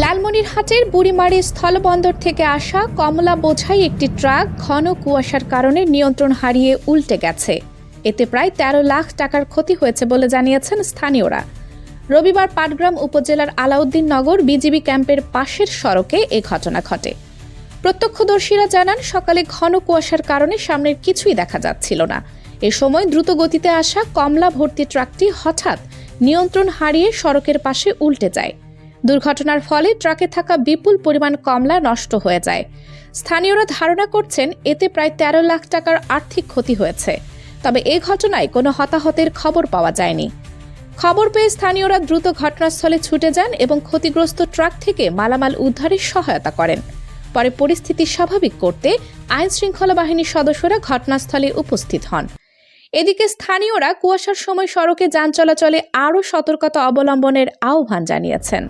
লালমনিরহাটের বুড়িমারি স্থলবন্দর থেকে আসা কমলা বোঝাই একটি ট্রাক ঘন কুয়াশার কারণে নিয়ন্ত্রণ হারিয়ে উল্টে গেছে। এতে প্রায় তেরো লাখ টাকার ক্ষতি হয়েছে বলে জানিয়েছেন স্থানীয়রা। রবিবার পাটগ্রাম উপজেলার আলাউদ্দিন নগর বিজিবি ক্যাম্পের পাশের সড়কে এ ঘটনা ঘটে। প্রত্যক্ষদর্শীরা জানান, সকালে ঘন কুয়াশার কারণে সামনের কিছুই দেখা যাচ্ছিল না। এ সময় দ্রুত গতিতে আসা কমলা ভর্তি ট্রাকটি হঠাৎ নিয়ন্ত্রণ হারিয়ে সড়কের পাশে উল্টে যায়। দুর্ঘটনার ফলে ট্রাকে থাকা বিপুল পরিমাণ কমলা নষ্ট হয়ে যায়। স্থানীয়রা ধারণা করছেন, এতে প্রায় তেরো লাখ টাকার আর্থিক ক্ষতি হয়েছে। তবে এ ঘটনায় কোনো হতাহতের খবর পাওয়া যায়নি। খবর পেয়ে স্থানীয়রা দ্রুত ঘটনাস্থলে ছুটে যান এবং ক্ষতিগ্রস্ত ট্রাক থেকে মালামাল উদ্ধারে সহায়তা করেন। পরে পরিস্থিতি স্বাভাবিক করতে আইন শৃঙ্খলা বাহিনীর সদস্যরা ঘটনাস্থলে উপস্থিত হন। এদিকে স্থানীয়রা কুয়াশার সময় সড়কে যান চলাচলে আরও সতর্কতা অবলম্বনের আহ্বান জানিয়েছেন।